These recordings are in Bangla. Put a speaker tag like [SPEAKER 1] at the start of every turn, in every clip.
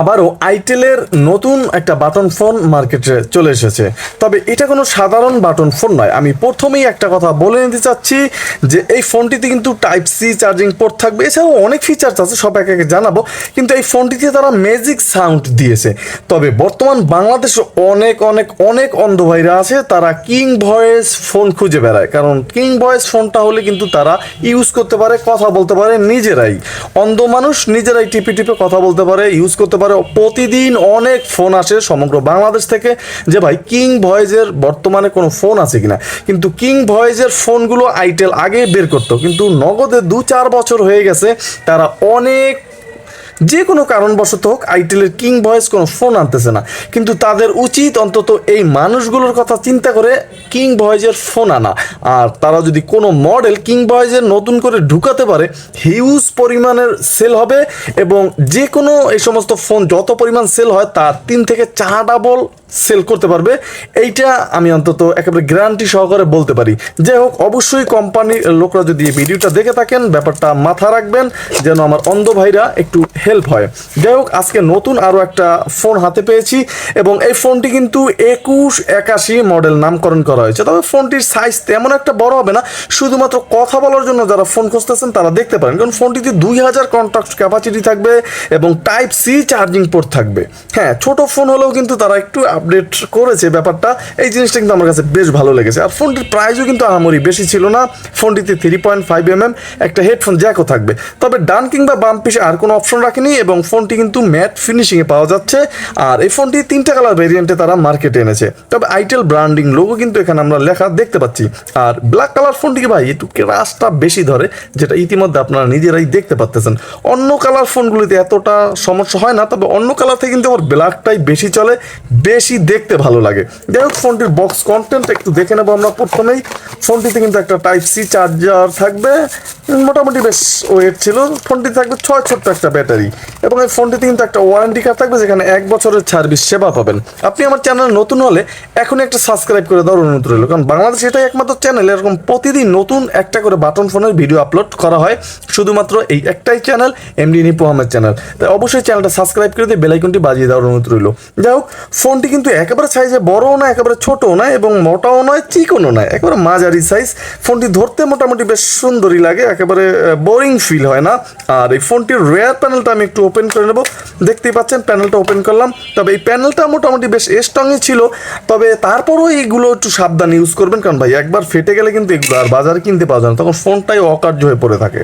[SPEAKER 1] আবারও আইটেলের নতুন একটা বাটন ফোন মার্কেটে চলে এসেছে। তবে এটা কোনো সাধারণ বাটন ফোন নয়। আমি প্রথমেই একটা কথা বলে নিতে চাচ্ছি যে এই ফোনটিতে কিন্তু টাইপ সি চার্জিং পোর্ট থাকবে। এছাড়াও অনেক ফিচার্স আছে, সব একে একে জানাব। কিন্তু এই ফোনটিতে তারা ম্যাজিক সাউন্ড দিয়েছে। তবে বর্তমান বাংলাদেশে অনেক অনেক অনেক অন্ধ ভাইরা আছে, তারা কিং ভয়েস ফোন খুঁজে বেড়ায়। কারণ কিং ভয়েস ফোনটা হলে কিন্তু তারা ইউজ করতে পারে, কথা বলতে পারে নিজেরাই। অন্ধ মানুষ নিজেরাই টিপে টিপে কথা বলতে পারে ইউজ করতে পারে প্রতিদিন অনেক ফোন আসে সমগ্র বাংলাদেশ থেকে যে ভাই কিং ভয়েজের বর্তমানে কোনো ফোন আছে কিনা? কিন্তু কিং ভয়েজের ফোনগুলো আইটেল আগে বের করতো। কিন্তু নগদে দু চার বছর হয়ে গেছে, তারা অনেক যে কোনো কারণবশত হোক, আইটেলের কিং ভয়েস কোনো ফোন আনতেছে না। কিন্তু তাদের উচিত অন্তত এই মানুষগুলোর কথা চিন্তা করে কিং ভয়েজের ফোন আনা। আর তারা যদি কোনো মডেল কিং ভয়েজের নতুন করে ঢুকাতে পারে হিউজ পরিমাণের সেল হবে এবং যে কোনো এই সমস্ত ফোন যত পরিমাণ সেল হয়, তার তিন থেকে চার ডাবল সেল করতে পারবে। এইটা আমি অন্তত একেবারে গ্যারান্টি সহকারে বলতে পারি। যাই হোক, অবশ্যই কোম্পানির লোকরা যদি এই ভিডিওটা দেখে থাকেন, ব্যাপারটা মাথা রাখবেন যেন আমার অন্ধ ভাইরা একটু হেল্প হয়। যাই হোক, আজকে নতুন আরও একটা ফোন হাতে পেয়েছি এবং এই ফোনটি কিন্তু একুশ একাশি মডেল নামকরণ করা হয়েছে। তবে ফোনটির সাইজ তেমন একটা বড় হবে না, শুধুমাত্র কথা বলার জন্য যারা ফোন খুঁজতেছেন তারা দেখতে পারেন। কারণ ফোনটিতে দুই হাজার কন্ট্যাক্ট ক্যাপাসিটি থাকবে এবং টাইপ সি চার্জিং পোর্ট থাকবে। হ্যাঁ ছোট ফোন হলেও কিন্তু তারা একটু আপডেট করেছে ব্যাপারটা, এই জিনিসটা কিন্তু আমার কাছে বেশ ভালো লেগেছে। আর ফোনটির প্রাইসও কিন্তু আহামরি বেশি ছিল না, ফোনটিতে three point five M M একটা হেডফোন জ্যাকও থাকবে। তবে ডান কিংবা বাম পিসে আর কোনো অপশন রাখেনি এবং ফোনটি কিন্তু ম্যাট ফিনিশিংয়ে পাওয়া যাচ্ছে। আর এই ফোনটি তিনটা কালার ভেরিয়েন্টে তারা মার্কেটে এনেছে। তবে আইটেল ব্র্যান্ডিং লোগো কিন্তু এখানে আমরা লেখা দেখতে পাচ্ছি। আর ব্ল্যাক কালার ফোনটিকে ভাই একটু রাসটা বেশি ধরে, যেটা ইতিমধ্যে আপনারা নিজেরাই দেখতে পাচ্তেছেন অন্য কালার ফোনগুলিতে এতটা সমস্যা হয় না, তবে অন্য কালার থেকে কিন্তু আমার ব্ল্যাকটাই বেশি চলে, বেশি দেখতে ভালো লাগে। যাই হোক, ফোনটির বক্স কন্টেন্ট একটু দেখে নেব আমরা প্রথমেই। ফোনটিতে কিন্তু একটা টাইপ সি চার্জার থাকবে। মোটামুটি বেশ ওয়েট ছিল। ফোনটি থাকবে ছয় ছোট্ট একটা ব্যাটারি। এবং এই ফোনটিতে কিন্তু একটা ওয়ারেন্টি কার্ড থাকবে, যেখানে এক বছরের সার্ভিস সেবা পাবেন। আপনি আমার চ্যানেল নতুন হলে এখনই একটা সাবস্ক্রাইব করে দেওয়ার অনুরোধ রইল। কারণ বাংলাদেশ এটাই একমাত্র চ্যানেল এরকম প্রতিদিন নতুন একটা করে বাটন ফোনের ভিডিও আপলোড করা হয়। শুধুমাত্র এই একটাই channel MD Nipu Ahmed channel তাই অবশ্যই চ্যানেলটা সাবস্ক্রাইব করে দিয়ে বেলাইকনটি বাজিয়ে দেওয়ার অনুরোধ রইল। যাই হোক ফোনটি কিন্তু একেবারে সাইজে বড়ও না একেবারে ছোটও না এবং মোটাও নয়, চিকনও নয়। একেবারে মাঝারি সাইজ ফোনটি ধরতে মোটামুটি বেশ সুন্দরই লাগে, একেবারে বোরিং ফিল হয় না। আর এই ফোনটির রেয়ার প্যানেলটা আমি একটু ওপেন করে নেব। দেখতেই পাচ্ছেন প্যানেলটা ওপেন করলাম। তবে এই প্যানেলটা মোটামুটি বেশ স্ট্রংই ছিল। তবে তারপরেও এইগুলো একটু সাবধান ইউজ করবেন। কারণ ভাই, একবার ফেটে গেলে কিন্তু এগুলো আর বাজারে কিনতে পাওয়া যায় না। তখন ফোনটাই অকার্য হয়ে পড়ে থাকে।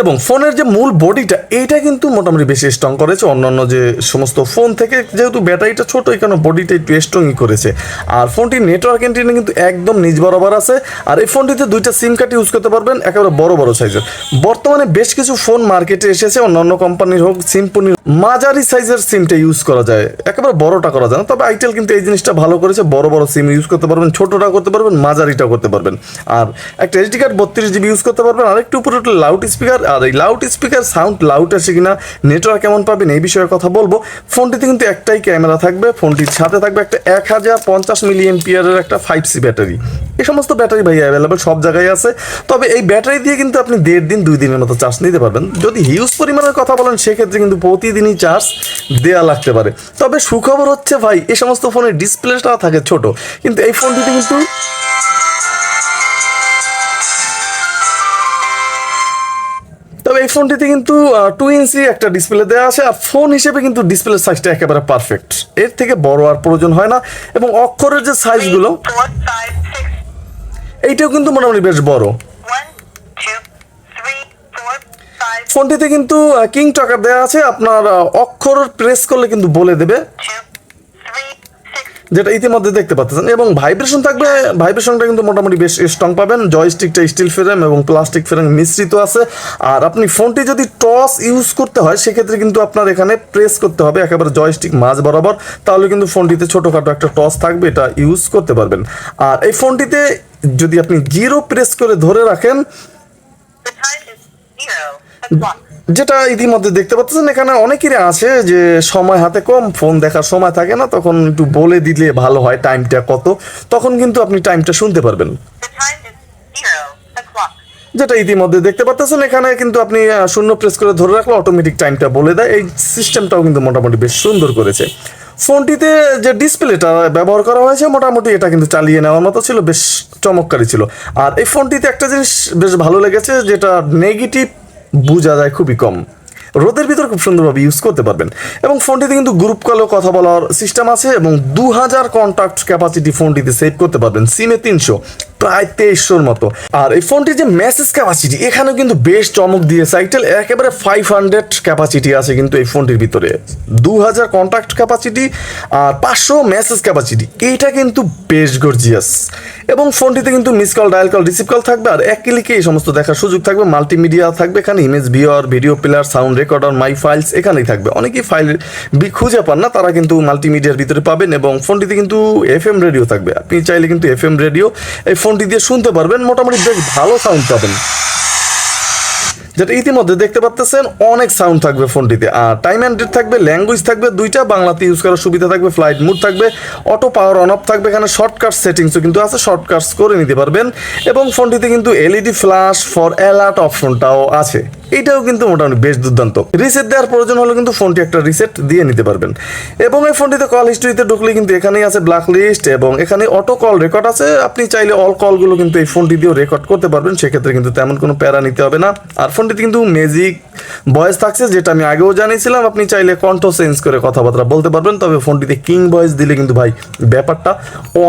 [SPEAKER 1] এবং ফোনের যে মূল বডিটা, এইটা কিন্তু মোটামুটি বেশি স্ট্রং করেছে। অন্যান্য যে সমস্ত ফোন থেকে, যেহেতু ব্যাটারিটা ছোট, এই কারণে বডিটা একটু স্ট্রংই করেছে। আর ফোনটি নেটওয়ার্ক এন্ট্রিনে কিন্তু একদম নিজ বরাবর আছে। আর এই ফোনটিতে দুইটা সিম কার্ড ইউজ করতে পারবেন, একেবারে বড় বড় সাইজের বর্তমানে বেশ কিছু ফোন মার্কেটে এসেছে, অন্যান্য কোম্পানির হোক সিম্পনির মাঝারি সাইজের সিমটা ইউজ করা যায়। একেবারে বড়টা করা যায় না, তবে আইটেল কিন্তু এই জিনিসটা ভালো করেছে। বড় বড় সিম ইউজ করতে পারবেন ছোটটা করতে পারবেন মাঝারিটা করতে পারবেন। আর একটা এইচডি কার্ড বত্রিশ জিবি ইউজ করতে পারবেন, আর একটু উপরে লাউড স্পিকার আর এই লাউড স্পিকার সাউন্ড লাউড আছে কিনা নেটওয়ার্ক কেমন পাবেন, এই বিষয়ে কথা বলব। ফোনটিতে কিন্তু একটাই ক্যামেরা থাকবে, ফোনটির সাথে থাকবে একটা এক হাজার পঞ্চাশ মিলিয়ন পিয়ারের একটা ফাইভ সি ব্যাটারি এই সমস্ত ব্যাটারি ভাই অ্যাভেলেবেল সব জায়গায় আছে। তবে এই ব্যাটারি দিয়ে কিন্তু আপনি দেড় দিন, দুই দিনের মতো চার্জ নিতে পারবেন। যদি হিউজ পরিমাণের কথা বলেন, সেক্ষেত্রে কিন্তু প্রতিদিনই চার্জ দেয়া লাগতে পারে। তবে সুখবর হচ্ছে ভাই এই সমস্ত ফোনের ডিসপ্লেটা থাকে ছোট, কিন্তু এই ফোনটিতে কিন্তু ফোনটিতে কিন্তু টু ইঞ্চি একটা ডিসপ্লে দেওয়া আছে আর ফোন হিসেবে কিন্তু ডিসপ্লে সাইজটা একেবারে পারফেক্ট এর থেকে বড় আর প্রয়োজন হয় না এবং অক্ষরের যে সাইজগুলো এইটাও কিন্তু মোটামুটি বেশ বড়। ফোনটিতে কিন্তু কিং টকার দেওয়া আছে আপনার অক্ষর প্রেস করলে কিন্তু বলে দেবে। যেটা ইতিমধ্যে দেখতে পাচ্ছেন। এবং ভাইব্রেশন থাকবে, ভাইব্রেশনটা কিন্তু মোটামুটি বেশ স্ট্রং পাবেন। জয়স্টিকটা স্টিল ফ্রেম এবং প্লাস্টিক ফ্রেম মিশ্রিত আছে। আর আপনি ফোনটি যদি টস ইউজ করতে হয়, সেক্ষেত্রে কিন্তু আপনার এখানে প্রেস করতে হবে, একেবারে জয়স্টিক মাঝ বরাবর। তাহলে কিন্তু ফোনটিতে ছোটোখাটো একটা টস থাকবে, এটা ইউজ করতে পারবেন। আর এই ফোনটিতে যদি আপনি জিরো প্রেস করে ধরে রাখেন যেটা ইতিমধ্যে দেখতে পাচ্ছেন, এখানে অনেকেরই আছে যে সময় হাতে কম ফোন দেখার সময় থাকে না, তখন একটু বলে দিলে ভালো হয় টাইমটা কত, তখন কিন্তু আপনি টাইমটা শুনতে পারবেন. যেটা ইতিমধ্যে দেখতে পাচ্ছেন, এখানে কিন্তু আপনি শূন্য প্রেস করে ধরে রাখলে অটোমেটিক টাইমটা বলে দেয়। এই সিস্টেমটাও কিন্তু মোটামুটি বেশ সুন্দর করেছে। ফোনটিতে যে ডিসপ্লেটা ব্যবহার করা হয়েছে, মোটামুটি এটা কিন্তু চালিয়ে নেওয়ার মতো ছিল, বেশ চমৎকারই ছিল। আর এই ফোনটিতে একটা জিনিস বেশ ভালো লেগেছে, যেটা নেগেটিভ বোঝা যায় খুবই কম। রোদের ভিতর খুব সুন্দরভাবে ইউজ করতে পারবেন। এবং ফোনটিতে কিন্তু গ্রুপ কলেও কথা বলার সিস্টেম আছে এবং দু হাজার কন্ট্যাক্ট ক্যাপাসিটি ফোনটিতে সেভ করতে পারবেন সিমে তিনশো, প্রায় তেইশশোর মতো। আর এই ফোনটির যে মেসেজ ক্যাপাসিটি এখানেও কিন্তু বেশ চমক দিয়ে সাইটেল একেবারে ফাইভ হান্ড্রেড ক্যাপাসিটি আছে কিন্তু এই ফোনটির ভিতরে। দু হাজার কন্ট্যাক্ট ক্যাপাসিটি আর পাঁচশো মেসেজ ক্যাপাসিটি এইটা কিন্তু বেশ গর্জিয়াস এবং ফোনটিতে কিন্তু miss call dial call receive call থাকবে আর এক ক্লিকে এই সমস্ত দেখার সুযোগ থাকবে। মাল্টিমিডিয়া থাকবে এখানে image viewer video player sound recorder my files এখানেই থাকবে। অনেকেই ফাইল খুঁজে পান না, তারা কিন্তু মাল্টিমিডিয়ার ভিতরে পাবেন এবং ফোনটিতে কিন্তু এফ এম রেডিও থাকবে। আপনি চাইলে কিন্তু এফ এম রেডিও এই ফোনটি দিয়ে শুনতে পারবেন। মোটামুটি বেশ ভালো সাউন্ড পাবেন। যেটা ইতিমধ্যে দেখতে পাচ্ছেন অনেক সাউন্ড থাকবে ফোনটিতে। আর টাইম অ্যান্ড ডেট থাকবে ল্যাঙ্গুয়েজ থাকবে, দুইটা, বাংলাতে ইউজ করার সুবিধা থাকবে ফ্লাইট মুড থাকবে অটো পাওয়ার অন অফ থাকবে, এখানে শর্টকাট সেটিংসও কিন্তু আছে শর্টকাটস করে নিতে পারবেন। এবং ফোনটিতে কিন্তু এলইডি ফ্ল্যাশ ফর অ্যালার্ট অপশনটাও আছে। এইটাও কিন্তু মোটামুটি বেশ দুর্দান্ত। রিসেট দেওয়ার প্রয়োজন হলে কিন্তু ফোনটি একটা রিসেট দিয়ে নিতে পারবেন। এবং এই ফোনটিতে কল হিস্ট্রিতে ঢুকলে কিন্তু এখানেই আছে ব্ল্যাক লিস্ট এবং এখানে অটো কল রেকর্ড আছে। আপনি চাইলে অল কলগুলো কিন্তু এই ফোনটি দিয়েও রেকর্ড করতে পারবেন। সেক্ষেত্রে কিন্তু তেমন কোনো প্যারা নিতে হবে না। আর ফোনটিতে কিন্তু ম্যাজিক ভয়েস থাকছে, যেটা আমি আগেও জানিয়েছিলাম। আপনি চাইলে কণ্ঠ চেঞ্জ করে কথাবার্তা বলতে পারবেন। তবে ফোনটিতে কিং ভয়েস দিলে কিন্তু ভাই ব্যাপারটা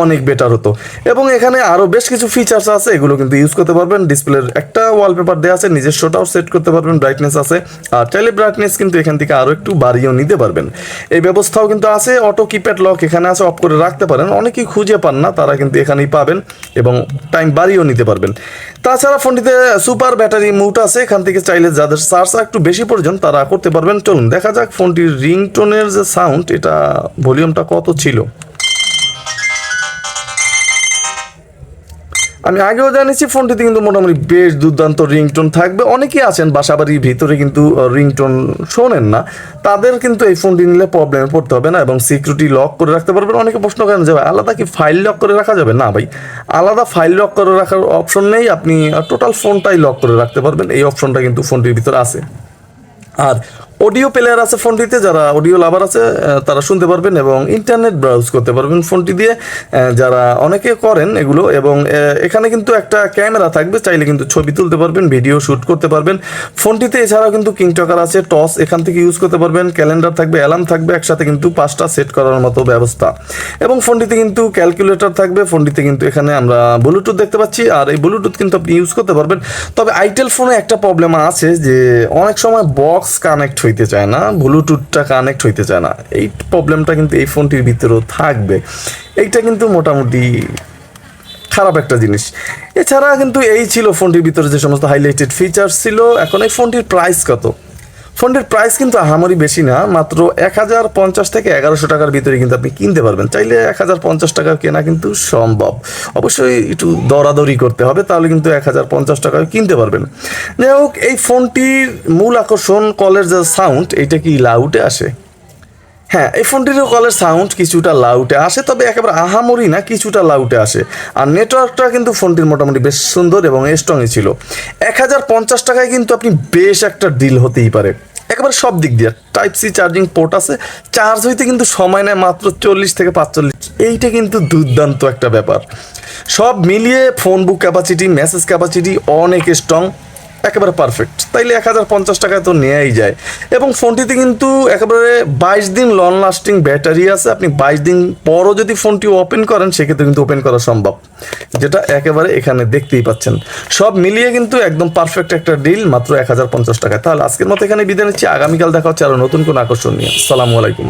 [SPEAKER 1] অনেক বেটার হতো। এবং এখানে আরও বেশ কিছু ফিচার্স আছে, এগুলো কিন্তু ইউজ করতে পারবেন। ডিসপ্লের একটা ওয়ালপেপার দেওয়া আছে, নিজস্বটাও সেট করতে পারবেন ব্রাইটনেস আছে। আর চাইলে ব্রাইটনেস কিন্তু এখান থেকে আরও একটু বাড়িয়েও নিতে পারবেন। এই ব্যবস্থাও কিন্তু আছে অটো কিপ্যাড লক এখানে আছে অফ করে রাখতে পারেন। অনেকেই খুঁজে পান না, তারা কিন্তু এখানেই পাবেন এবং টাইম বাড়িয়েও নিতে পারবেন। তাছাড়া ফোনটিতে সুপার ব্যাটারি মুট আছে, এখান থেকে চাইলে যাদের চার্জ একটু বেশি প্রয়োজন, তারা করতে পারবেন। চলুন, দেখা যাক ফোনটির রিংটোনের যে সাউন্ড এটা ভলিউমটা কত ছিল? আমি আগেও জানিয়েছি ফোনটিতে কিন্তু মোটামুটি বেশ দুর্দান্ত রিংটোন থাকবে। অনেকেই আছেন বাসাবাড়ির ভিতরে কিন্তু রিংটোন শোনেন না। তাদের কিন্তু এই ফোনটি নিলে প্রবলেমে পড়তে হবে না এবং সিকিউরিটি লক করে রাখতে পারবেন। অনেকে প্রশ্ন করেন যে ভাই, আলাদা কি ফাইল লক করে রাখা যাবে? না ভাই আলাদা ফাইল লক করে রাখার অপশন নেই। আপনি টোটাল ফোনটাই লক করে রাখতে পারবেন। এই অপশনটা কিন্তু ফোনটির ভিতরে আছে। আর অডিও প্লেয়ার আছে ফোনটিতে, যারা অডিও লাভার আছে তারা শুনতে পারবেন এবং ইন্টারনেট ব্রাউজ করতে পারবেন ফোনটি দিয়ে। যারা অনেকে করেন এগুলো এবং এখানে কিন্তু একটা ক্যামেরা থাকবে, চাইলে কিন্তু ছবি তুলতে পারবেন, ভিডিও শ্যুট করতে পারবেন। ফোনটিতে এছাড়াও কিন্তু কিং টকার আছে, টস এখান থেকে ইউজ করতে পারবেন, ক্যালেন্ডার থাকবে, অ্যালার্ম থাকবে, একসাথে কিন্তু পাঁচটা সেট করার মতো ব্যবস্থা। এবং ফোনটিতে কিন্তু ক্যালকুলেটর থাকবে, ফোনটিতে কিন্তু এখানে আমরা ব্লুটুথ দেখতে পাচ্ছি, আর এই ব্লুটুথ কিন্তু আপনি ইউজ করতে পারবেন। তবে আইটেল ফোনে একটা প্রবলেম আছে যে, অনেক সময় বক্স কানেক্ট হইতে চায় না ব্লুটুথটা কানেক্ট হইতে চায় না। এই প্রবলেমটা কিন্তু এই ফোনটির ভিতরেও থাকবে। এইটা কিন্তু মোটামুটি খারাপ একটা জিনিস। এছাড়া কিন্তু এই ছিল ফোনটির ভিতরে যে সমস্ত হাইলাইটেড ফিচার্স ছিল, এখন এই ফোনটির প্রাইস কত? ফোনটির প্রাইস কিন্তু আহামরি বেশি না, মাত্র এক হাজার পঞ্চাশ থেকে এগারোশো টাকার ভিতরে কিন্তু আপনি কিনতে পারবেন। চাইলে এক হাজার পঞ্চাশ টাকার কেনা কিন্তু সম্ভব। অবশ্যই একটু দরাদরি করতে হবে, তাহলে কিন্তু এক হাজার পঞ্চাশ টাকায় কিনতে পারবেন। যাই হোক, এই ফোনটির মূল আকর্ষণ কলের যে সাউন্ড এটা কি লাউডে আসে? হ্যাঁ এই ফোনটিরও কলের সাউন্ড কিছুটা লাউটে আসে, তবে একেবারে আহামরি না, কিছুটা লাউটে আসে। আর নেটওয়ার্কটা কিন্তু ফোনটির মোটামুটি বেশ সুন্দর এবং স্ট্রংই ছিল। এক হাজার পঞ্চাশ টাকায় কিন্তু আপনি বেশ একটা ডিল হতেই পারে। একেবারে সব দিক দিয়ে টাইপ সি চার্জিং পোর্ট আছে চার্জ হইতে কিন্তু সময় নেয় মাত্র চল্লিশ থেকে পাঁচচল্লিশ। এইটা কিন্তু দুর্দান্ত একটা ব্যাপার। সব মিলিয়ে phone book capacity message capacity অনেক স্ট্রং একেবারে পারফেক্ট তাইলে এক হাজার পঞ্চাশ টাকায় তো নেওয়াই যায়। এবং ফোনটিতে কিন্তু একেবারে বাইশ দিন লং লাস্টিং ব্যাটারি আছে। আপনি বাইশ দিন পরও যদি ফোনটি ওপেন করেন, সেক্ষেত্রে কিন্তু ওপেন করা সম্ভব। যেটা একেবারে এখানে দেখতেই পাচ্ছেন। সব মিলিয়ে কিন্তু একদম পারফেক্ট একটা ডিল মাত্র এক হাজার পঞ্চাশ টাকায়। তাহলে আজকের মতো এখানে বিদায় নিচ্ছি। আগামীকাল দেখা হচ্ছে আরও নতুন কোনো আকর্ষণ নিয়ে। আসসালামু আলাইকুম।